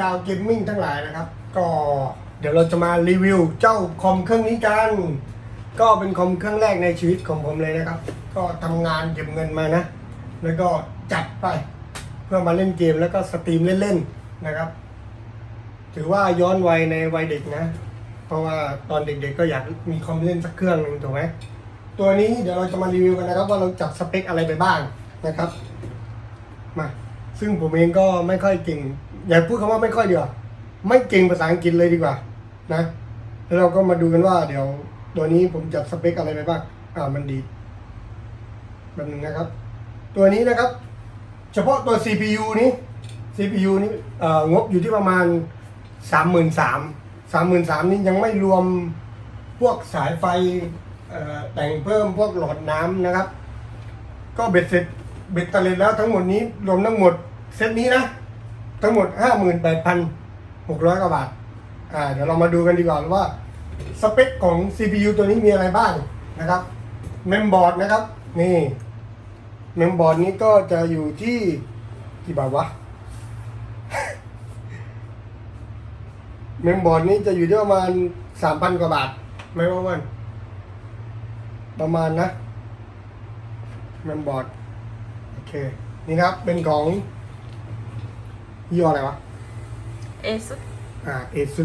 ชาวเกมมิ่งทั้งหลายนะครับ ก็เดี๋ยวเราจะมารีวิวเจ้าคอมเครื่องนี้กัน ก็เป็นคอมเครื่องแรกในชีวิตของผมเลยนะครับ ก็ทำงานเก็บเงินมานะ แล้วก็จัดไป เพื่อมาเล่นเกมแล้วก็สตรีมเล่นๆนะครับ ถือว่าย้อนวัยในวัยเด็กนะ เพราะว่าตอนเด็กๆก็อยากมีคอมเล่นสักเครื่องหนึ่งถูกไหมตัวนี้เดี๋ยวเราจะมารีวิวกันนะครับว่าเราจัดสเปคอะไรไปบ้างนะครับมาซึ่งผมเองก็ไม่ค่อยเก่ง อย่าพูดคำว่าไม่ค่อยเดียวาไม่เก่งภาษาอังกฤษเลยดีกว่า นะ แล้วเราก็มาดูกันว่า เดี๋ยวตัวนี้ผมจัดสเปคอะไรไปบ้างอ่ามันดีแบบนึงนะครับ ตัวนี้นะครับ เฉพาะตัว CPU นี้ CPU นี้งบอยู่ที่ประมาณสามหมื่นสามสามหมื่นสามนี่ยังไม่รวมพวกสายไฟแต่งเพิ่มพวกหลอดน้ำนะครับ ก็เบ็ดเสร็จเบ็ดตะเล็ดแล้วทั้งหมดนี้รวมทั้งหมดเซตนี้นะ ทั้งหมดห้าหมื่นแปดพันหกร้อยกว่าบาท อ่า เดี๋ยวเรามาดูกันดีกว่าว่า สเปคของ CPU ตัวนี้มีอะไรบ้างนะครับ เมมบอร์ดนะครับ นี่ เมมบอร์ดนี้ก็จะอยู่ที่กี่บาทวะ เมมบอร์ดนี้จะอยู่ที่ประมาณสามพันกว่าบาท ไม่ว่าวัน ประมาณนะ เมมบอร์ด โอเค นี่ครับ เป็นของ ยี่ห้ออะไรวะ เอซุดอ่าเอซุ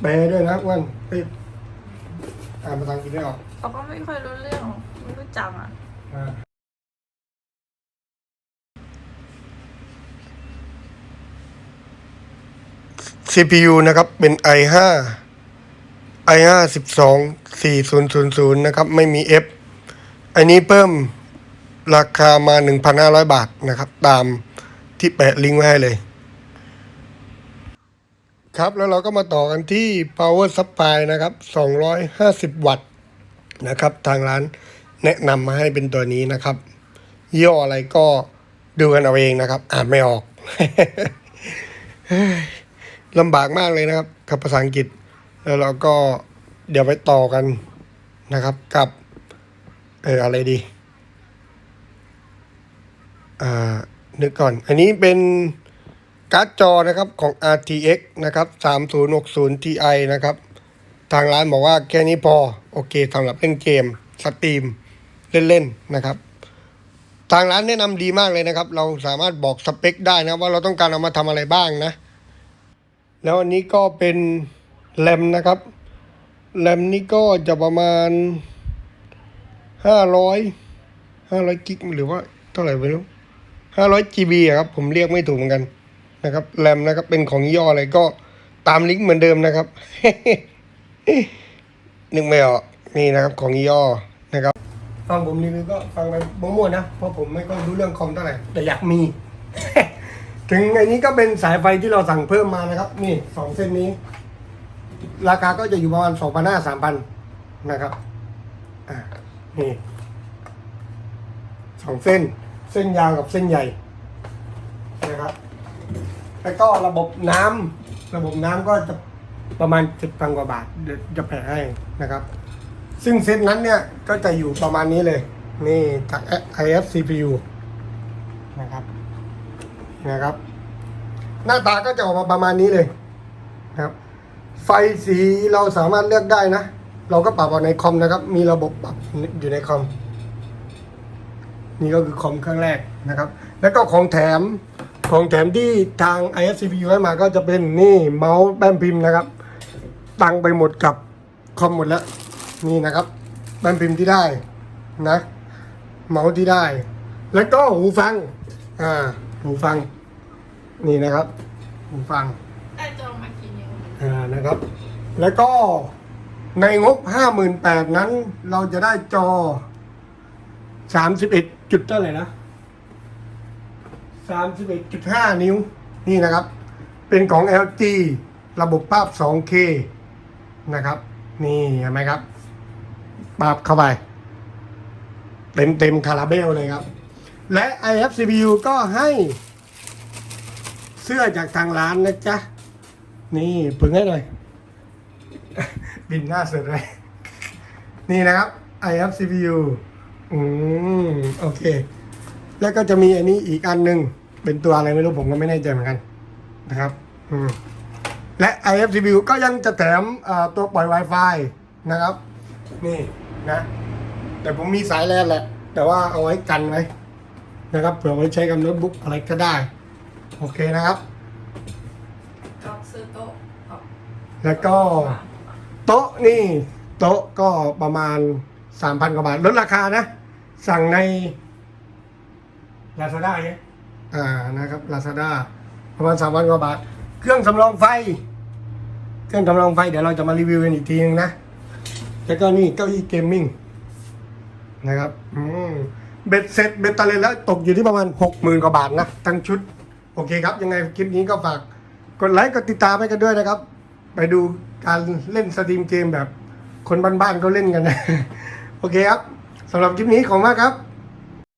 แปลด้วยนะอ้วันเอ้ยอ่านภาษาอังกฤษไม่ออกเขาก็ไม่ค่อยรู้เรื่อง ไม่รู้จักอะ อ่า CPU นะครับ เป็น i5 i5 12 4000นะครับ ไม่มี F อันนี้เพิ่มราคามา1,500บาทนะครับ ตาม ที่แปะลิงก์ไว้ให้เลย ครับแล้วเราก็มาต่อกันที่ power supply นะครับ 250 วัตต์นะครับ ทางร้านแนะนำมาให้เป็นตัวนี้นะครับยี่ห้ออะไรก็ดูกันเอาเองนะครับ อ่านไม่ออกลำบากมากเลยนะครับ กับภาษาอังกฤษ แล้วเราก็เดี๋ยวไปต่อกันนะครับ กับ เอออะไรดีอ่า นึกก่อน อันนี้เป็นการ์ดจอนะครับของ RTX นะครับ 3060 Ti นะครับ ทางร้านบอกว่าแค่นี้พอ โอเคสำหรับเล่นเกมสตรีมเล่นๆนะครับ ทางร้านแนะนำดีมากเลยนะครับ เราสามารถบอกสเปคได้นะว่าเราต้องการเอามาทำอะไรบ้างนะ แล้วอันนี้ก็เป็นแรมนะครับแรมนี้ก็จะประมาณห้าร้อยห้าร้อยกิกหรือว่าเท่าไหร่ไม่รู้ ห้าร้อยจีบีครับ ผมเรียกไม่ถูกเหมือนกันนะครับแรมนะครับ เป็นของย่ออะไรก็ตามลิงก์เหมือนเดิมนะครับ นึกไม่ออกนี่นะครับของย่อนะครับฟังผมรีวิวก็ฟังไปมั่วๆนะ เพราะผมไม่ก็รู้เรื่องคอมเท่าไหร่แต่อยากมี ถึงอันนี้ก็เป็นสายไฟที่เราสั่งเพิ่มมานะครับ นี่สองเส้นนี้ ราคาก็จะอยู่ประมาณสองพันห้าสามพันนะครับ อ่านี่สองเส้น เส้นยาวกับเส้นใหญ่นะครับแล้วก็ระบบน้ำระบบน้ำก็จะประมาณเจ็ดพันกว่าบาทเดี๋ยวจะแผ่ให้นะครับ ซึ่งเซตนั้นเนี่ยก็จะอยู่ประมาณนี้เลย นี่จาก IF CPU นะครับนะครับ หน้าตาก็จะออกมาประมาณนี้เลยนะครับ ไฟสีเราสามารถเลือกได้นะ เราก็ปรับเอาในคอมนะครับ มีระบบปรับอยู่ในคอม นี่ก็คือคอมเครื่องแรกนะครับ แล้วก็ของแถมของแถมที่ทาง IF CPU ให้มาก็จะเป็นนี่เมาส์แป้นพิมพ์นะครับ ตังไปหมดกับคอมหมดแล้วนี่นะครับแป้นพิมพ์ที่ได้นะเมาส์ที่ได้ แล้วก็หูฟังอ่าหูฟัง นี่นะครับ หูฟังได้จองมากี่นิ้วอ่านะครับ แล้วก็ในงบห้าหมื่นแปดนั้น เราจะได้จอสามสิบเอ็ด จุดเท่าไหร่นะสามสิบเอ็ดจุดห้านิ้ว นี่นะครับ เป็นของ LG ระบบภาพ 2K นะครับ นี่เห็นไหมครับปรับเข้าไป เต็มเต็มคาราเบลเลยครับ และ IF CPU ก็ให้เสื้อจากทางร้านนะจ๊ะ นี่พึงให้หน่อย บินหน้าเสร็จเลย นี่นะครับ IF CPU อืมโอเค แล้วก็จะมีอันนี้อีกอันหนึ่งเป็นตัวอะไรไม่รู้ผมก็ไม่แน่ใจเหมือนกันนะครับ อืมและ IFCBU ก็ยังจะแถมตัวปล่อย Wi-Fi นะครับ นี่นะ แต่ผมมีสายแลนแหละ แต่ว่าเอาไว้กันไว้นะครับเผื่อไว้ใช้กับโน้ตบุ๊กอะไรก็ได้ โอเคนะครับก็ซื้อโต๊ะแล้วก็ โต๊ะนี่ โต๊ะก็ประมาณ 3,000 กว่าบาทลดราคานะ สั่งใน Lazada เนี่ยอ่านะครับ Lazada ประมาณ3,000กว่าบาท เครื่องสำรองไฟ เครื่องสำรองไฟเดี๋ยวเราจะมารีวิวกันอีกทีนึงนะ แล้วก็นี่เก้าอี้เกมมิ่งนะครับอืมเบ็ดเสร็จเบ็ดตะเลยแล้วตกอยู่ที่ประมาณ60,000กว่าบาทนะ ทั้งชุด โอเคครับ ยังไงคลิปนี้ก็ฝาก กดไลค์กดติดตามให้กันด้วยนะครับ ไปดูการเล่นสตรีมเกมแบบคนบ้านๆเขาเล่นกันนะ โอเคครับ สำหรับคลิปนี้ของมากครับ